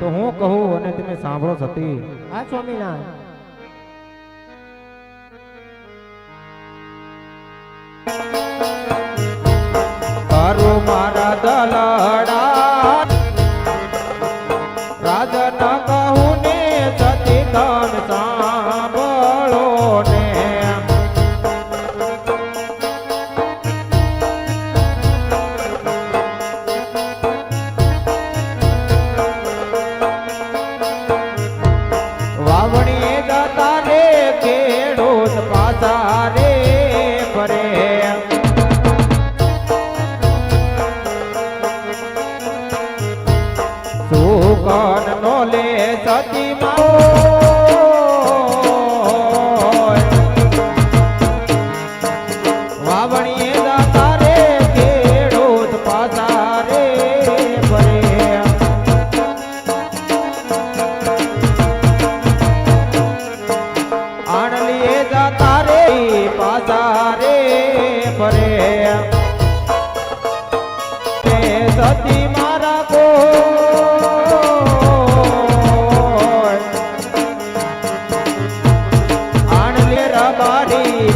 તો હું કહું અને તમે સાંભળો સતી. હા સ્વામિનારાયણ. કરો મારા દલડા રાજન રે ફરે. સુકન નો લે સતી વાવણીએ સતી મારા કો આણલે રબારી